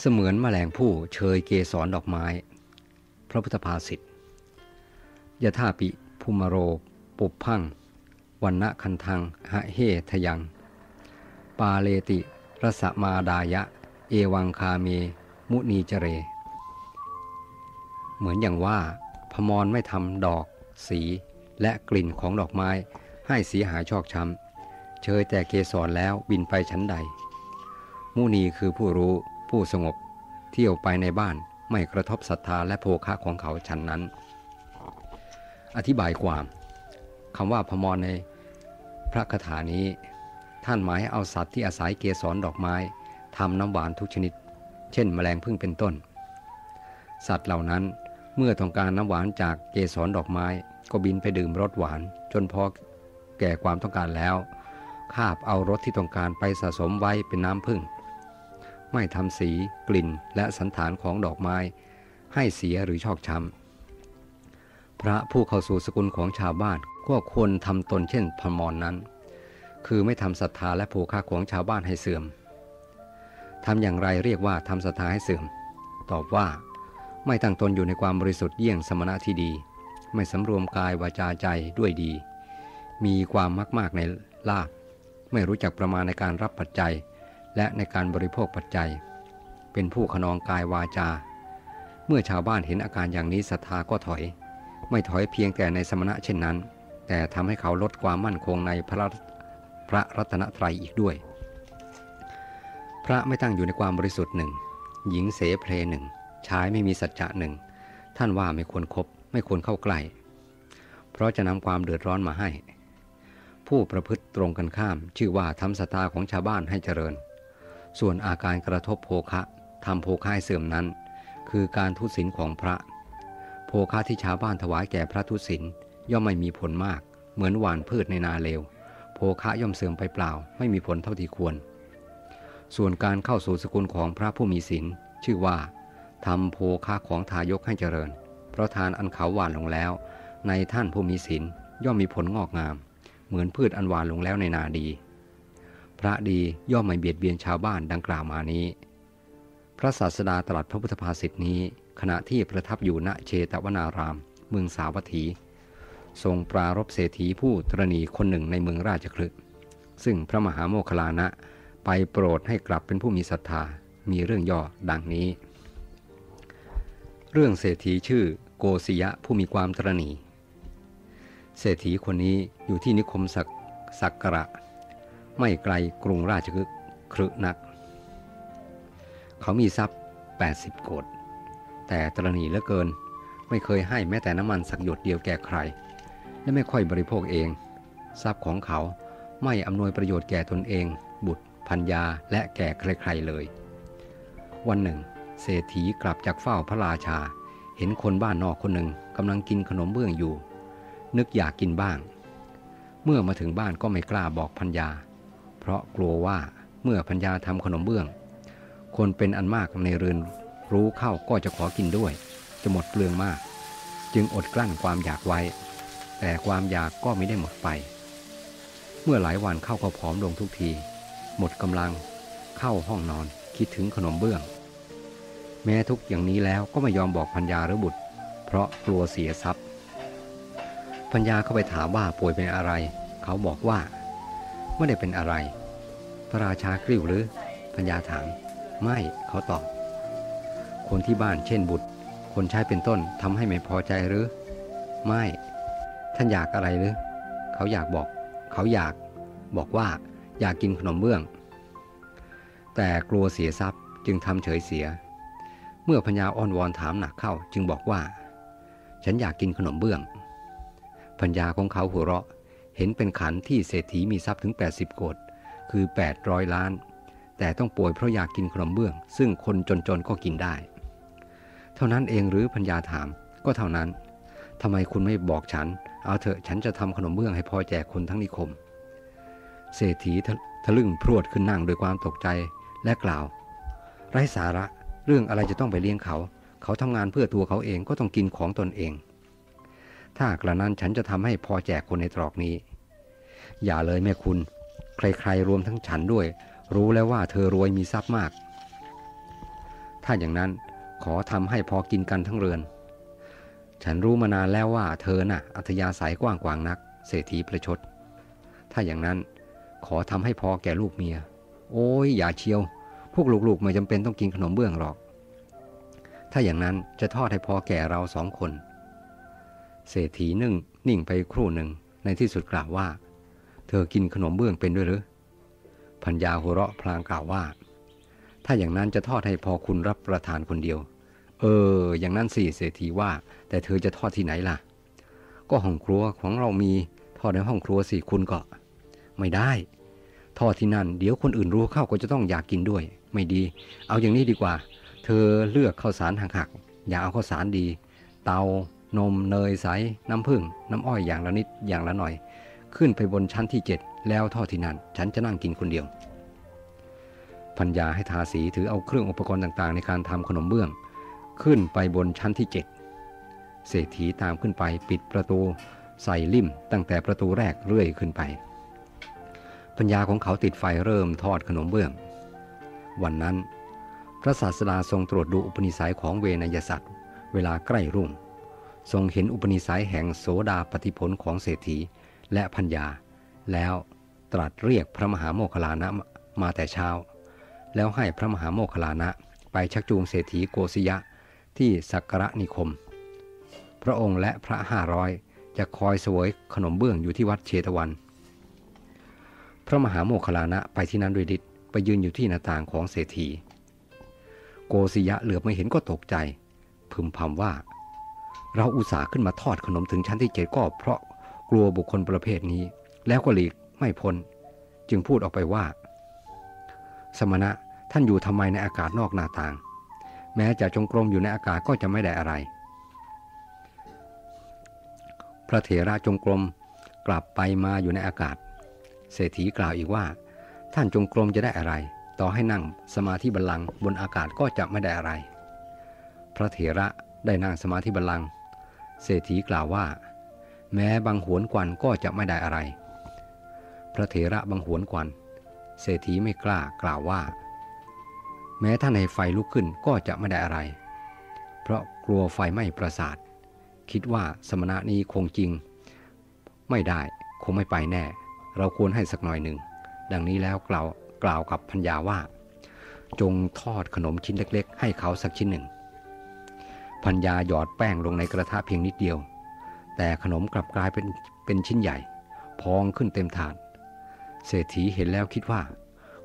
เสมือนแมลงผู้เชยเกสรดอกไม้ พระพุทธภาษิตยะท่าปิภูมโร ปุบพังวันณะคันทัง หะเฮทยัง ปาเลติ รสมาดายะ เอวังคาเม มุนีเจเร เหมือนอย่างว่า พมรไม่ทำดอก สีและกลิ่นของดอกไม้ให้เสียหายชอกช้ำ เชยแต่เกสรแล้วบินไปชั้นใด มุนีคือผู้รู้ ผู้สงบเที่ยวไปในบ้านไม่กระทบศรัทธาและโภคะของเขาฉันนั้น อธิบายความคำว่าพมรในพระคาถานี้ ท่านหมายเอาสัตว์ที่อาศัยเกสรดอกไม้ทำน้ำหวานทุกชนิด เช่นแมลงพึ่งเป็นต้น สัตว์เหล่านั้นเมื่อต้องการน้ำหวานจากเกสรดอกไม้ ก็บินไปดื่มรสหวาน จนพอแก่ความต้องการแล้ว คาบเอารสที่ต้องการไปสะสมไว้เป็นน้ำพึ่ง ไม่ทำสี กลิ่นและสันฐานของดอกไม้ ให้เสียหรือชอกช้ำพระผู้เข้าสู่สกุลของชาวบ้านก็ควรทำตนเช่นพมรนนั้น คือไม่ทำศรัทธาและผูกค่าของชาวบ้านให้เสื่อมทำอย่างไรเรียกว่าทำศรัทธาให้เสื่อม ตอบว่า ไม่ตั้งตนอยู่ในความบริสุทธิ์เยี่ยงสมณะที่ดี ไม่สำรวมกายวาจาใจด้วยดี มีความมากมากในลาบไม่รู้จักประมาณในการรับปัจจัย และในการบริโภคปัจจัย เป็นผู้ขนองกายวาจา เมื่อชาวบ้านเห็นอาการอย่างนี้ศรัทธาก็ถอย ไม่ถอยเพียงแต่ในสมณะเช่นนั้น แต่ทำให้เขาลดความมั่นคงในพระพระรัตนตรัยอีกด้วย พระไม่ตั้งอยู่ในความบริสุทธิ์หนึ่ง หญิงเสเพลหนึ่งชายไม่มีสัจจะหนึ่ง ท่านว่าไม่ควรครบไม่ควรเข้าใกล้ เพราะจะนำความเดือดร้อนมาให้ ผู้ประพฤติตรงกันข้าม ชื่อว่าทำศรัทธาของชาวบ้านให้เจริญ ส่วนอาการกระทบโภคะทำโภคะให้เสื่อมนั้น คือการทุศินของพระ โภคะที่ชาวบ้านถวายแก่พระทุศินย่อมไม่มีผลมาก เหมือนหวานพืชในนาเลวโภคะย่อมเสื่อมไปเปล่า ไม่มีผลเท่าที่ควร ส่วนการเข้าสู่สกุลของพระผู้มีศีลชื่อว่าทำโภคะของทายกให้เจริญ เพราะทานอันเขาหวานลงแล้ว ในท่านผู้มีศีลย่อมมีผลงอกงาม เหมือนพืชอันหวานลงแล้วในนาดี พระดีย่อมไม่เบียดเบียนชาวบ้านดังกล่าวมานี้ พระศาสดาตรัสพระพุทธภาษิตนี้ ขณะที่ประทับอยู่ณเชตวนาราม เมืองสาวัตถี ทรงปรารบเศรษฐีผู้ตรณีคนหนึ่งในเมืองราชคลึซึ่งพระมหาโมคลานะไปโปรดให้กลับเป็นผู้มีศรัทธา มีเรื่องย่อดังนี้ เรื่องเศรษฐีชื่อโกศยะผู้มีความตรณี เศรษฐีคนนี้อยู่ที่นิคมสักสักกระ ไม่ไกลกรุงราชคฤห์ครึนัก เขามีทรัพย์ 80 โกดแต่ตรณีเหลือเกิน ไม่เคยให้แม้แต่น้ำมันสักหยดเดียวแก่ใคร และไม่ค่อยบริโภคเอง ทรัพย์ของเขาไม่อำนวยประโยชน์แก่ตนเอง บุตรพัญญาและแก่ใครๆเลย วันหนึ่ง เศรษฐีกลับจากเฝ้าพระราชา เห็นคนบ้านนอกคนหนึ่งกำลังกินขนมเบื้องอยู่ นึกอยากกินบ้าง เมื่อมาถึงบ้านก็ไม่กล้าบอกพัญญา ราะกลัวว่าเมื่อพัญญาทำขนมเบื้อง คนเป็นอันมากในเรือนรู้เข้าก็จะขอกินด้วย จะหมดเปลืองมาก จึงอดกลั้นความอยากไว้ แต่ความอยากก็ไม่ได้หมดไป เมื่อหลายวันเข้าก็ผอมลงทุกที หมดกำลังเข้าห้องนอนคิดถึงขนมเบื้อง แม้ทุกอย่างนี้แล้วก็ไม่ยอมบอกพัญญาหรือบุตร เพราะกลัวเสียทรัพย์พัญญาเข้าไปถามว่าป่วยเป็นอะไร เขาบอกว่าไม่ได้เป็นอะไร พระราชากริ้วหรือพัญญาถาม ไม่เขาตอบ คนที่บ้านเช่นบุตร คนใช้เป็นต้นทำให้ไม่พอใจหรือ ไม่ ท่านอยากอะไรหรือ เขาอยากบอก เขาอยาก บอกว่าอยากกินขนมเบื้อง แต่กลัวเสียทรัพย์จึงทำเฉยเสีย เมื่อพญาอ้อนวอนถามหนักเข้าจึงบอกว่า ฉันอยากกินขนมเบื้องพัญญาของเขาหัวเราะ เห็นเป็นขันที่เศรษฐีมีทรัพย์ถึง 80โกด คือ 800 ล้าน แต่ต้องป่วยเพราะอยากกินขนมเบื้อง ซึ่งคนจนๆก็กินได้ เท่านั้นเองหรือพัญญาถาม ก็เท่านั้นทำไมคุณไม่บอกฉัน เอาเถอะฉันจะทำขนมเบื้องให้พอแจกคนทั้งนิคม เศรษฐีทะลึ่งพรวดขึ้นนั่งโดยความตกใจและกล่าว ไร้สาระเรื่องอะไรจะต้องไปเลี้ยงเขา เขาทำงานเพื่อตัวเขาเองก็ต้องกินของตนเอง ถ้ากระนั้นฉันจะทำให้พอแจกคนในตรอกนี้ อย่าเลยแม่คุณ ใครๆรวมทั้งฉันด้วย รู้แล้วว่าเธอรวยมีทรัพย์มาก ถ้าอย่างนั้นขอทำให้พอกินกันทั้งเรือน ฉันรู้มานานแล้วว่าเธอน่ะ อัธยาศัยกว้างกวางนัก เศรษฐีประชด ถ้าอย่างนั้นขอทำให้พอแก่ลูกเมีย โอ้ยอย่าเชียว พวกลูกๆไม่จำเป็นต้องกินขนมเบื้องหรอก ถ้าอย่างนั้นจะทอดให้พอแก่เราสองคน เศรษฐีนึ่งนิ่งไปครู่หนึ่งในที่สุดกล่าวว่า เธอกินขนมเบื้องเป็นด้วยหรือพัญญาหัวเราะพลางกล่าวว่า ถ้าอย่างนั้นจะทอดให้พอคุณรับประทานคนเดียว เออ อย่างนั้นสิเศรษฐีว่า แต่เธอจะทอดที่ไหนล่ะ ก็ห้องครัวของเรามีทอดในห้องครัวสิคุณก็ ไม่ได้ ทอดที่นั่น เดี๋ยวคนอื่นรู้เข้าก็จะต้องอยากกินด้วย ไม่ดี เอาอย่างนี้ดีกว่า เธอเลือกข้าวสารหักๆอย่าเอาข้าวสารดี เตานมเนยใสน้ำผึ้งน้ำอ้อยอย่างละนิดอย่างละหน่อย ขึ้นไปบนชั้นที่เจ็ดแล้วทอดที่นั่น ฉันจะนั่งกินคนเดียว พัญญาให้ทาสีถือเอาเครื่องอุปกรณ์ต่างๆ ในการทำขนมเบื้อง ขึ้นไปบนชั้นที่เจ็ดเศรษฐีตามขึ้นไปปิดประตูใส่ลิ่มตั้งแต่ประตูแรกเรื่อยขึ้นไปปัญญาของเขาติดไฟเริ่มทอดขนมเบื้อง วันนั้น พระศาสดาทรงตรวจดูอุปนิสัยของเวนยสัตว์เวลาใกล้รุ่ง ทรงเห็นอุปนิสัยแห่งโสดาปฏิผลของเศรษฐี และพัญญา แล้วตรัสเรียกพระมหาโมคลานะมาแต่เช้า แล้วให้พระมหาโมคลานะไปชักจูงเศรษฐีโกศยะที่สักระนิคม พระองค์และพระห้าร้อยจะคอยเสวยขนมเบื้องอยู่ที่วัดเชตวัน พระมหาโมคคลานะไปที่นั้นด้วยฤทธิ์ไปยืนอยู่ที่หน้าต่างของเศรษฐี โกศยะเหลือบไม่เห็นก็ตกใจ พึมพำว่า เราอุตส่าห์ขึ้นมาทอดขนมถึงชั้นที่เจ็ดก็เพราะ กลัวบุคคลประเภทนี้ แล้วก็หลีกไม่พ้น จึงพูดออกไปว่า สมณะท่านอยู่ทำไมในอากาศนอกหน้าต่าง แม้จะจงกรมอยู่ในอากาศก็จะไม่ได้อะไร พระเถระจงกรมกลับไปมาอยู่ในอากาศ เศรษฐีกล่าวอีกว่า ท่านจงกรมจะได้อะไร ต่อให้นั่งสมาธิบัลลังก์บนอากาศก็จะไม่ได้อะไร พระเถระได้นั่งสมาธิบัลลังก์เศรษฐีกล่าวว่า แม้บางหวนกวันก็จะไม่ได้อะไร พระเถระบางหวนกวัน เศรษฐีไม่กล้ากล่าวว่า แม้ท่านให้ไฟลุกขึ้นก็จะไม่ได้อะไร เพราะกลัวไฟไหม้ประสาท คิดว่าสมณะนี้คงจริง ไม่ได้คงไม่ไปแน่ เราควรให้สักหน่อยหนึ่ง ดังนี้แล้วกล่าวกล่าวกับพัญญาว่า จงทอดขนมชิ้นเล็ก ๆ ให้เขาสักชิ้นหนึ่งพัญญาหยอดแป้งลงในกระทะเพียงนิดเดียว แต่ขนมกลับกลายเป็นเป็นชิ้นใหญ่ พองขึ้นเต็มถาด เศรษฐีเห็นแล้วคิดว่า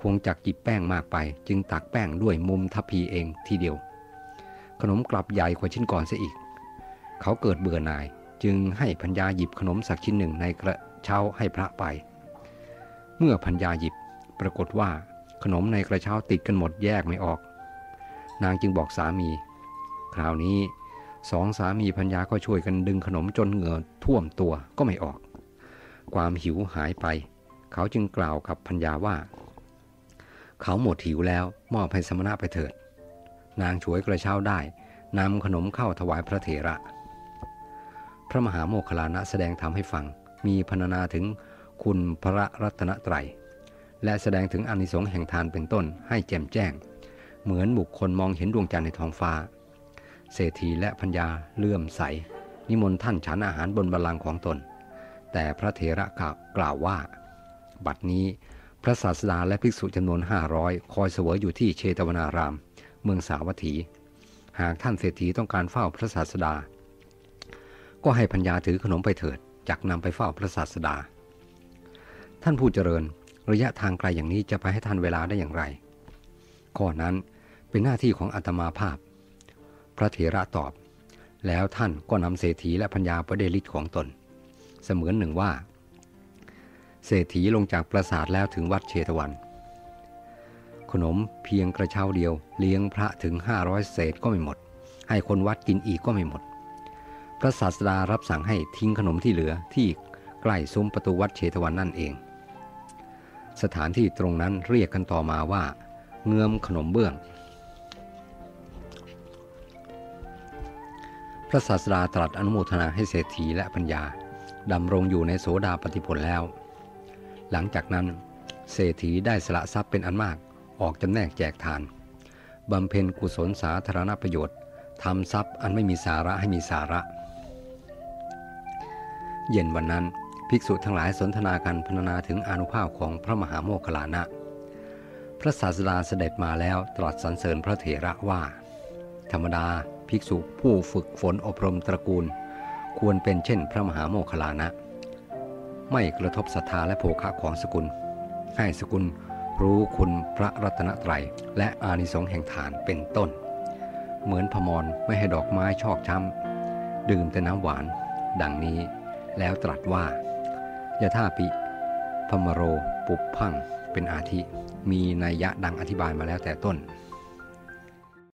คงจักจิบแป้งมากไป จึงตักแป้งด้วยมุมทัพพีเองทีเดียว ขนมกลับใหญ่กว่าชิ้นก่อนเสียอีก เขาเกิดเบื่อหน่ายจึงให้พัญญาหยิบขนมสักชิ้นหนึ่งในกระเช้าให้พระไป เมื่อพัญญาหยิบปรากฏว่าขนมในกระเช้าติดกันหมดแยกไม่ออก นางจึงบอกสามี คราวนี้ สองสามีพัญญาก็ช่วยกันดึงขนมจนเหงื่อท่วมตัวก็ไม่ออก ความหิวหายไป เขาจึงกล่าวกับพัญญาว่า เขาหมดหิวแล้วมอบให้สมณะไปเถิด นางช่วยกระเช้าได้นำขนมเข้าถวายพระเถระ พระมหาโมคลานะแสดงธรรมให้ฟัง มีพรรณนาถึงคุณพระรัตนตรัย และแสดงถึงอนิสงส์แห่งทานเป็นต้นให้แจ่มแจ้ง เหมือนบุคคลมองเห็นดวงจันทร์ในท้องฟ้า เศรษฐีและพัญญาเลื่อมใส นิมนต์ท่านฉันอาหารบนบัลลังก์ของตน แต่พระเถระกล่าวว่า บัดนี้พระศาสดาและภิกษุจำนวนห้าร้อยคอยเสวยอยู่ที่เชตวนาราม เมืองสาวัตถี หากท่านเศรษฐีต้องการเฝ้าพระศาสดา ก็ให้พัญญาถือขนมไปเถิดจักนำไปเฝ้าพระศาสดา ท่านผู้เจริญระยะทางไกลอย่างนี้จะไปให้ทันเวลาได้อย่างไร ข้อนั้นเป็นหน้าที่ของอาตมาภาพ พระเถระตอบ แล้วท่านก็นำเศรษฐีและพัญญาไปเดลิตของตน เสมือนหนึ่งว่า เศรษฐีลงจากปราสาทแล้วถึงวัดเชตวัน ขนมเพียงกระเช้าเดียว เลี้ยงพระถึง 500 เศษก็ไม่หมด ให้คนวัดกินอีกก็ไม่หมด พระศาสดารับสั่งให้ทิ้งขนมที่เหลือที่ใกล้ซุ้มประตูวัดเชตวันนั่นเอง สถานที่ตรงนั้นเรียกกันต่อมาว่า เงือมขนมเบื้อง ระศาสดาตรัสอนุโมทนาให้เศรษฐีและปัญญาดำรงอยู่ในโสดาปฏิผลแล้ว หลังจากนั้นเศรษฐีได้สละทรัพย์เป็นอันมากออกจำแนกแจกทานบำเพ็ญกุศลสาธารณประโยชน์ทำทรัพย์อันไม่มีสาระให้มีสาระ เย็นวันนั้นภิกษุทั้งหลายสนทนากันพรรณนาถึงอนุภาพของพระมหาโมคคลานะ พระศาสดาเสด็จมาแล้วตรัสสรรเสริญพระเถระว่า ธรรมดา ภิกษุผู้ฝึกฝนอบรมตระกูล ควรเป็นเช่น พระมหาโมคลานะ ไม่กระทบศรัทธาและโภคะของสกุล ให้สกุลรู้คุณพระรัตนตรัย และอานิสงส์แห่งฐานเป็นต้น เหมือนพมรไม่ให้ดอกไม้ชอกช้ำ ดื่มแต่น้ำหวาน ดังนี้ แล้วตรัสว่ายะท่าปิ พมโร ปุบพัง เป็นอาทิ มีนัยยะดังอธิบายมาแล้วแต่ต้น